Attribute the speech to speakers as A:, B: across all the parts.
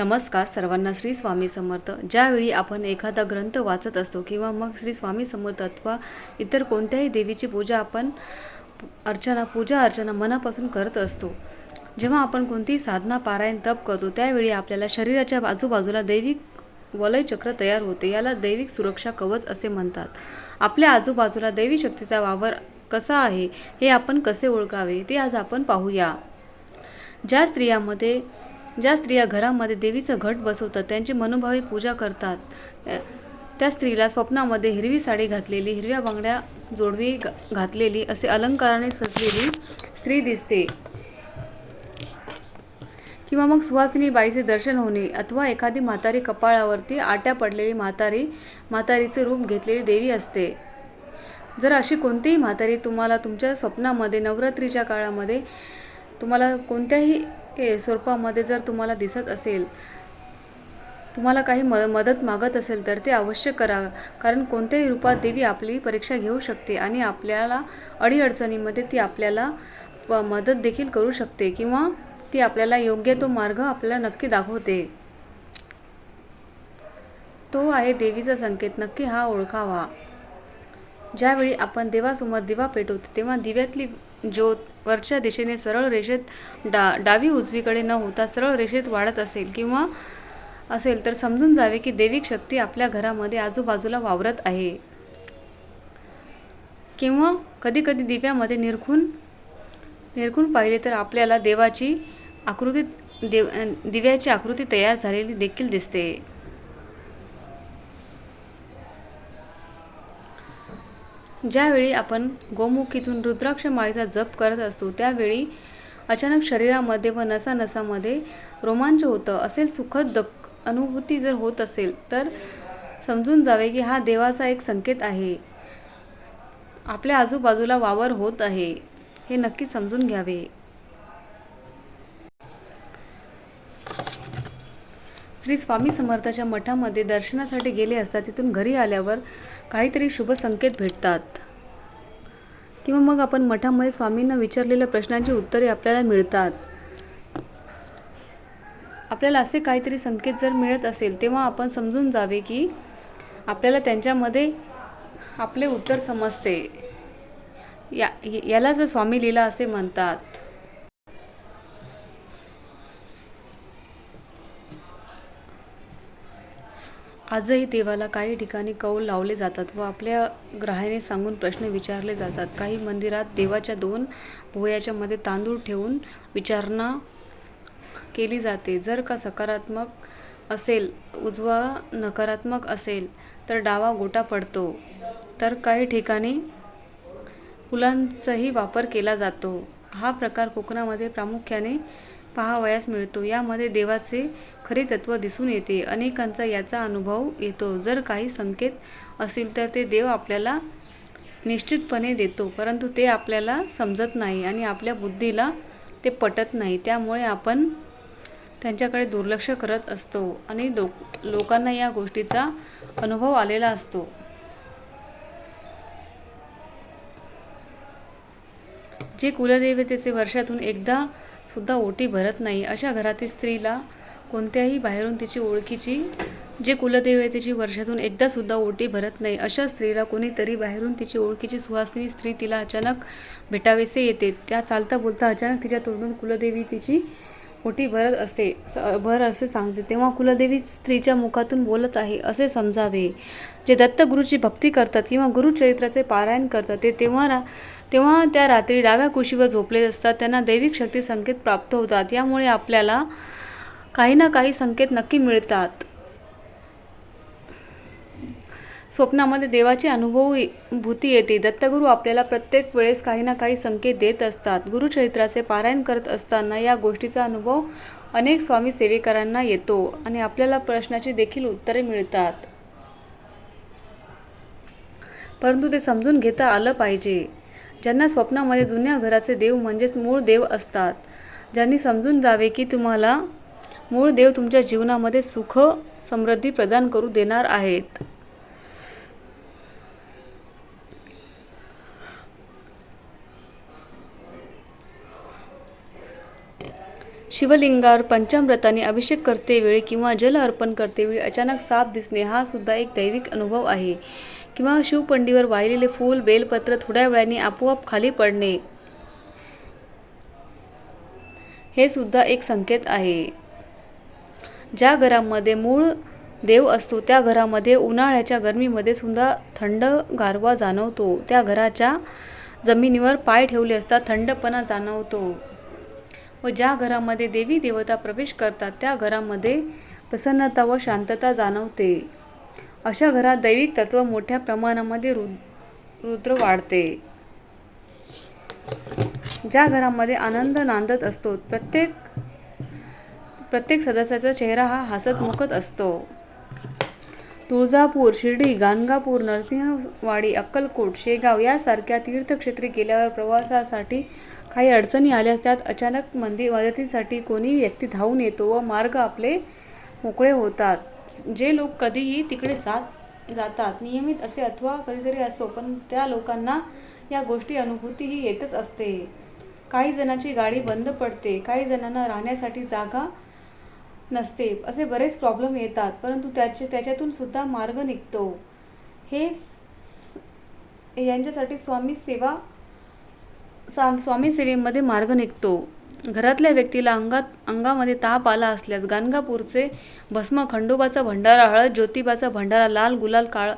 A: नमस्कार सर्वांना श्री स्वामी समर्थ. ज्यावेळी आपण एखादा ग्रंथ वाचत असतो किंवा मग श्री स्वामी समर्थ अथवा इतर कोणत्याही देवीची पूजा आपण अर्चना पूजा अर्चना मनापासून करत असतो. जेव्हा आपण कोणतीही साधना पारायण तप करतो त्यावेळी आपल्याला शरीराच्या आजूबाजूला दैविक वलयचक्र तयार होते. याला दैविक सुरक्षा कवच असे म्हणतात. आपल्या आजूबाजूला दैवी शक्तीचा वावर कसा आहे हे आपण कसे ओळखावे ते आज आपण पाहूया. ज्या स्त्रियामध्ये ज्या स्त्रिया घरामध्ये देवीचं घट बसवतात त्यांची मनोभावी पूजा करतात त्या- स्त्रीला स्वप्नामध्ये हिरवी साडी घातलेली हिरव्या बांगड्या जोडवी घा- घातलेली असे अलंकाराने सजलेली स्त्री दिसते. किंवा मग सुहासिनी बाईचे दर्शन होणे अथवा एखादी म्हातारी कपाळावरती आट्या पडलेली म्हातारी म्हातारीचे रूप घेतलेली देवी असते. जर अशी कोणतीही म्हातारी तुम्हाला तुमच्या स्वप्नामध्ये नवरात्रीच्या काळामध्ये तुम्हाला कोणत्याही ए, स्वरूपामध्ये जर तुम्हाला दिसत असेल तुम्हाला काही म मदत मागत असेल तर ते अवश्य करा. कारण कोणत्याही रूपात देवी आपली परीक्षा घेऊ शकते आणि आपल्याला अडीअडचणीमध्ये ती आपल्याला प- मदत देखील करू शकते किंवा ती आपल्याला योग्य तो मार्ग आपल्याला नक्की दाखवते. तो आहे देवीचा संकेत. नक्की हा ओळखावा. ज्यावेळी आपण देवासमोर दिवा पेटवतो तेव्हा दिव्यातली ज्योत वरच्या दिशेने सरळ रेषेत डा डावी उजवीकडे न होता सरळ रेषेत वाढत असेल किंवा असेल तर समजून जावे की देविक शक्ती आपल्या घरामध्ये आजूबाजूला वावरत आहे. किंवा कधीकधी दिव्यामध्ये निरखून निरखून पाहिले तर आपल्याला देवाची आकृती देव दिव्याची आकृती तयार झालेली देखील दिसते. ज्यावेळी आपण गोमुखीतून रुद्राक्ष माळीचा जप करत असतो त्यावेळी अचानक शरीरामध्ये व नसानसामध्ये रोमांच होतं. असेल सुखद दक अनुभूती जर होत असेल तर समजून जावे की हा देवाचा एक संकेत आहे. आपल्या आजूबाजूला वावर होत आहे. हे नक्की समजून घ्यावे. श्री स्वामी समर्थाच्या मठामध्ये दर्शनासाठी गेले असता तिथून घरी आल्यावर काहीतरी शुभ संकेत भेटतात. किंवा मग आपण मठामध्ये स्वामींना विचारलेल्या प्रश्नांची उत्तरे आपल्याला मिळतात. आपल्याला असे काहीतरी संकेत जर मिळत असेल तेव्हा आपण समजून जावे की आपल्याला त्यांच्यामध्ये आपले उत्तर समजते. या याला जर स्वामी लीला असे म्हणतात आजही देवाला काही ठिकाणी कौल लावले जातात व आपल्या ग्राह्याने सांगून प्रश्न विचारले जातात. काही मंदिरात देवाच्या दोन भोयाच्या मध्ये तांदूळ ठेवून विचारणा केली जाते. जर का सकारात्मक असेल उजवा नकारात्मक असेल तर डावा गोटा पडतो. तर काही ठिकाणी फुलांचाही वापर केला जातो. हा प्रकार कोकणामध्ये प्रामुख्याने पाहावयास मिळतो. यामध्ये देवाचे खरे तत्व दिसून येते. अनेकांचा याचा अनुभव येतो. जर काही संकेत असतील तर ते देव आपल्याला निश्चितपणे देतो परंतु ते आपल्याला समजत नाही आणि आपल्या बुद्धीला ते पटत नाही. त्यामुळे आपण त्यांच्याकडे दुर्लक्ष करत असतो आणि लोक लोकांना या गोष्टीचा अनुभव आलेला असतो. जे कुलदेवतेचे वर्षातून एकदा सुद्धा ओटी भरत नाही. अशा घरातील स्त्रीला कोणत्याही बाहेरून तिची ओळखीची जे कुलदेवतेची वर्षातून एकदा सुद्धा ओटी भरत नाही. अशा स्त्रीला कोणीतरी बाहेरून तिची ओळखीची सुहासिनी स्त्री तिला अचानक भेटावेसे येते. त्या चालता बोलता अचानक तिच्या तोंडून कुलदेवी तिची ओटी भरत असते. स- भर असे सांगते तेव्हा कुलदेवी स्त्रीच्या मुखातून बोलत आहे असे समजावे. जे दत्तगुरूची भक्ती करतात किंवा गुरुचरित्राचे पारायण करतात ते तेव्हा तेव्हा त्या रात्री डाव्या कुशीवर झोपले असतात. त्यांना दैविक शक्ती संकेत प्राप्त होतात. यामुळे आपल्याला काही ना काही संकेत नक्की मिळतात. स्वप्नामध्ये देवाची अनुभव भूती येते. दत्तगुरू आपल्याला प्रत्येक वेळेस काही ना काही संकेत देत असतात. गुरुचरित्राचे पारायण करत असताना या गोष्टीचा अनुभव अनेक स्वामी सेवेकरांना येतो आणि आपल्याला प्रश्नाची देखील उत्तरे मिळतात. परंतु ते समजून घेता आलं पाहिजे. ज्यांना स्वप्नामध्ये जुन्या घराचे देव म्हणजेच मूळ देव असतात ज्यांनी समजून जावे की तुम्हाला मूळ देव तुमच्या जीवनामध्ये सुख समृद्धी प्रदान करू देणार आहेत. शिवलिंगावर पंचामृताने अभिषेक करतेवेळी किंवा जल अर्पण करतेवेळी अचानक साप दिसणे हा सुद्धा एक दैविक अनुभव आहे. किंवा शिवपंडीवर वाहिलेले फूल बेलपत्र थोड्या वेळाने आपोआप खाली पडणे हे सुद्धा एक संकेत आहे. ज्या घरामध्ये मूळ देव असतो त्या घरामध्ये उन्हाळ्याच्या गरमीमध्ये सुद्धा थंड गारवा जाणवतो. त्या घराच्या जमिनीवर पाय ठेवले असता थंडपणा जाणवतो. व ज्या घरामध्ये देवी देवता प्रवेश करतात त्या घरामध्ये प्रसन्नता व शांतता जाणवते. अशा घरात दैविक तत्व मोठ्या प्रमाणामध्ये रु रुद्र वाढते. ज्या घरामध्ये आनंद नांदत असतो प्रत्येक प्रत्येक सदस्याचा चेहरा हा हसत मुकत असतो. तुळजापूर शिर्डी गाणगापूर नरसिंहवाडी अक्कलकोट शेगाव यासारख्या तीर्थक्षेत्री गेल्यावर प्रवासासाठी काही अडचणी आल्यास त्यात अचानक मंदिर मदतीसाठी कोणी व्यक्ती धावून येतो व मार्ग आपले मोकळे होतात. जे लोक कधीही तिकडे जात जातात नियमित असे अथवा कधीतरी असो पण त्या लोकांना या गोष्टी अनुभूतीही येतच असते. काही जणांची गाडी बंद पडते काही जणांना राहण्यासाठी जागा नसते. असे बरेच प्रॉब्लेम येतात परंतु त्याचे त्याच्यातून सुद्धा मार्ग निघतो. हे यांच्यासाठी स्वामी सेवा सा स्वामी सेवेमध्ये मार्ग निघतो. घरातल्या व्यक्तीला अंगात अंगामध्ये ताप आला असल्यास गाणगापूरचे भस्म खंडोबाचा भंडारा हळद ज्योतिबाचा भंडारा लाल गुलाल काळ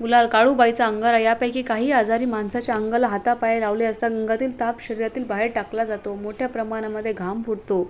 A: गुलाल काळूबाईचा अंगारा यापैकी काही आजारी माणसाच्या अंगाला हातापाय लावले असता अंगातील ताप शरीरातील बाहेर टाकला जातो. मोठ्या प्रमाणामध्ये घाम फुटतो.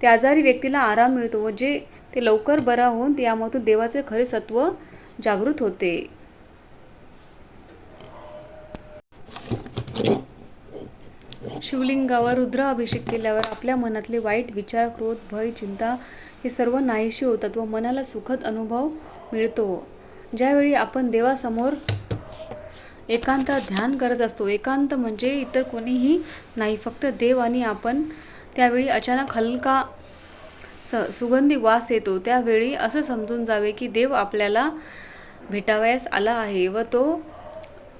A: त्या आजारी व्यक्तीला आराम मिळतो व जे ते लवकर बरा होऊन यामधून देवाचे खरे सत्व जागृत होते. शिवलिंगावर रुद्र अभिषेक केल्यावर आपल्या मनातले वाईट विचार क्रोध भय चिंता हे सर्व नाहीशी होतात व मनाला सुखद अनुभव मिळतो. ज्यावेळी आपण देवासमोर एकांतात ध्यान करत असतो एकांत म्हणजे इतर कोणीही नाही फक्त देव आणि आपण. त्यावेळी अचानक हलका स सुगंधी वास येतो. त्यावेळी असं समजून जावे की देव आपल्याला भेटावयास आला आहे व तो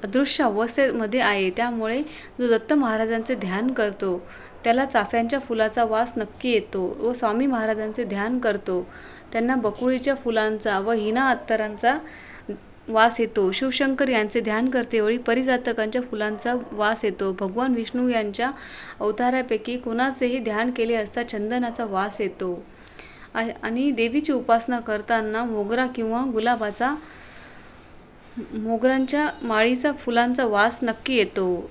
A: अदृश्य अवस्थेमध्ये आहे. त्यामुळे जो दत्त महाराजांचे ध्यान करतो त्याला चाफ्यांच्या फुलाचा वास नक्की येतो व स्वामी महाराजांचे ध्यान करतो. त्यांना बकुळीच्या फुलांचा व हिना अत्तरांचा वास येतो. शिवशंकर यांचे ध्यान करतेवेळी परिजातकांच्या फुलांचा वास येतो. भगवान विष्णू यांच्या अवतारापैकी कुणाचेही ध्यान केले असता चंदनाचा वास येतो. आ- आणि देवीची उपासना करताना मोगरा किंवा गुलाबाचा मोगरांच्या माळीचा फुलांचा वास नक्की येतो.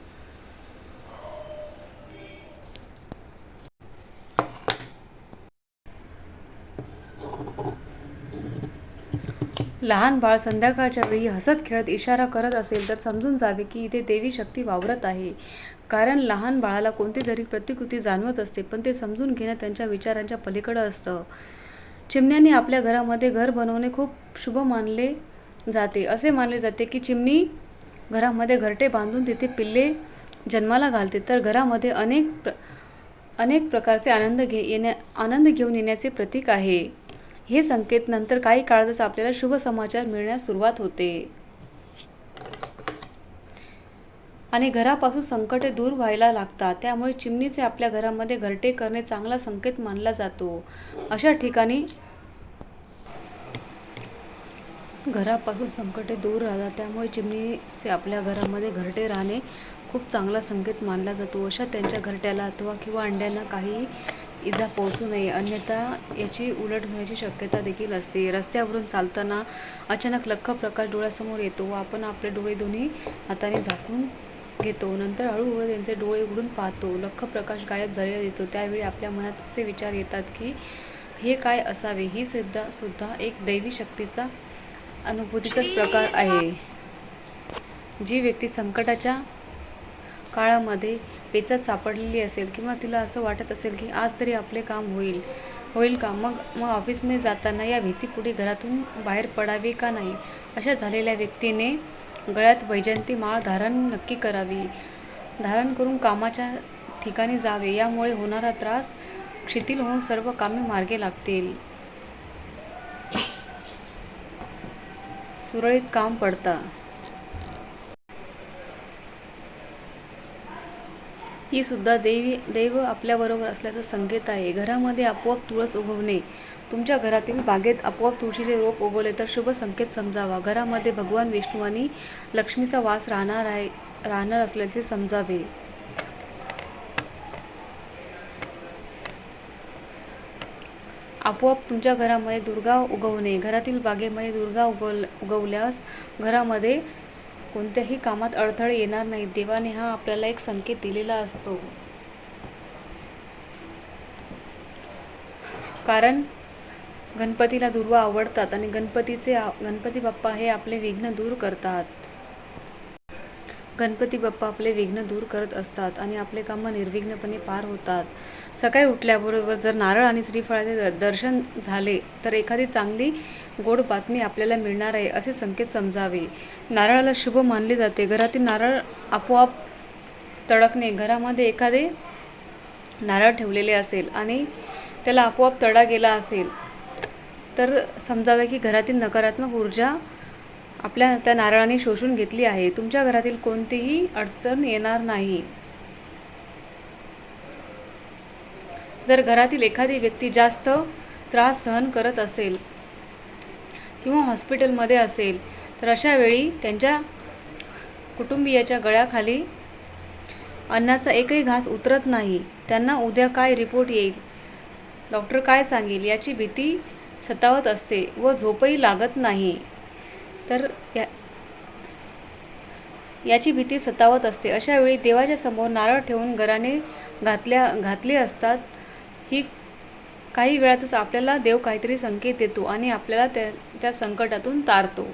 A: लहान बाळ संध्याकाळच्या वेळी हसत खेळत इशारा करत असेल तर समजून जावे की इथे देवी शक्ती वावरत आहे. कारण लहान बाळाला कोणती तरी प्रतिकृती जाणवत असते पण ते समजून घेणं त्यांच्या विचारांच्या पलीकडं असतं. चिमण्याने आपल्या घरामध्ये घर बनवणे खूप शुभ मानले जाते. असे मानले जाते की चिमणी घरामध्ये घरटे बांधून तिथे पिल्ले जन्माला घालते. तर घरामध्ये अनेक प्र अनेक प्रकारचे आनंद घे येण्या आनंद घेऊन येण्याचे प्रतीक आहे. हे संकेत नंतर काही काळातच आपल्याला शुभ समाचार मिळण्यास सुरुवात होते. आणि घरापासून संकटे दूर व्हायला लागतात. त्यामुळे चिमणीचे आपल्या घरामध्ये घरटे करणे चांगला संकेत मानला जातो. अशा ठिकाणी घरापासून संकटे दूर राहतात. त्यामुळे चिमणीचे आपल्या घरामध्ये घरटे राहणे खूप चांगला संकेत मानला जातो. अशा त्यांच्या घरट्याला अथवा किंवा अंड्यांना काही इजा पोहोचू नये अन्यथा याची उलट होण्याची शक्यता देखील असते. रस्त्यावरून चालताना अचानक लख्ख प्रकाश डोळ्यासमोर येतो व आपण आपले डोळे दोन्ही हाताने झाकून घेतो. नंतर हळूहळू त्यांचे डोळे उघडून पाहतो. लख्ख प्रकाश गायब झालेला दिसतो. त्यावेळी आपल्या मनात असे विचार येतात की हे काय असावे? ही सुद्धा सुद्धा एक दैवी शक्तीचा अनुभूतीचाच प्रकार आहे. जी व्यक्ती संकटाच्या काळामध्ये पेचात सापडलेली असेल किंवा तिला असं वाटत असेल की आज तरी आपले काम होईल होईल का? मग मग ऑफिसने जाताना या भीतीपुढे घरातून बाहेर पडावे का नाही? अशा झालेल्या व्यक्तीने गळ्यात वैजंती माळ धारण नक्की करावी. धारण करून कामाच्या ठिकाणी जावे. यामुळे होणारा त्रास शिथिल होऊन सर्व कामे मार्गे लागतील. सुरळीत काम पडतं. ही सुद्धा देवी देव आपल्याबरोबर असल्याचा संकेत आहे. घरामध्ये आपोआप तुळस उगवणे तुमच्या घरातील बागेत आपोआप तुळशीचे रोप उगवले तर शुभ संकेत समजावा. घरामध्ये भगवान विष्णू आणि लक्ष्मीचा वास राहणार आहे राहणार असल्याचे समजावे. आपोआप तुमच्या घरामध्ये दुर्गा उगवणे घरातील बागेमध्ये दुर्गा उगवल उगवल्यास घरामध्ये कोणत्याही कामात अडथळे येणार नाहीत. देवाने हा आपल्याला एक संकेत दिलेला असतो. कारण गणपतीला दुर्वा आवडतात आणि गणपतीचे गणपती बाप्पा हे आपले विघ्न दूर करतात. गणपती बाप्पा आपले विघ्न दूर करत असतात आणि आपले कामं निर्विघ्नपणे पार होतात. सकाळी उठल्याबरोबर जर नारळ आणि श्रीफळाचे दर्शन झाले तर एखादी चांगली गोड बातमी आपल्याला मिळणार आहे असे संकेत समजावे. नारळाला शुभ मानले जाते. घरातील नारळ आपोआप तडकणे. घरामध्ये एखादे नारळ ठेवलेले असेल आणि त्याला आपोआप तडा गेला असेल तर समजावे की घरातील नकारात्मक ऊर्जा आपल्या त्या नारळाने शोषून घेतली आहे. तुमच्या घरातील कोणतीही अडचण येणार नाही. जर घरातील एखादी व्यक्ती जास्त त्रास सहन करत असेल किंवा हॉस्पिटलमध्ये असेल तर अशा वेळी त्यांच्या कुटुंबियाच्या गळ्याखाली अन्नाचा एकही घास उतरत नाही. त्यांना उद्या काय रिपोर्ट येईल? डॉक्टर काय सांगेल? याची भीती सतावत असते व झोपही लागत नाही. तर या याची भीती सतावत असते. अशा वेळी देवाच्या समोर नारळ ठेवून घराने घातल्या घातले असतात. ही काही वेळातच आपल्याला देव काहीतरी संकेत देतो आणि आपल्याला त्या त्या संकटातून तारतो.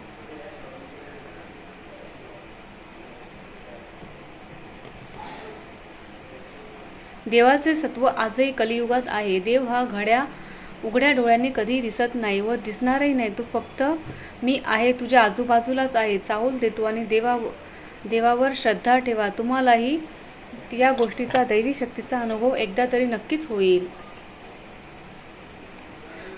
A: देवाचे सत्व आजही कलियुगात आहे. देव हा घड्या उघड्या डोळ्यांनी कधीही दिसत नाही व दिसणारही नाही. तो फक्त मी आहे तुझ्या आजूबाजूलाच आहे चाहूल देतो आणि देवा देवावर श्रद्धा ठेवा. तुम्हालाही या गोष्टीचा दैवी शक्तीचा अनुभव एकदा तरी नक्कीच होईल.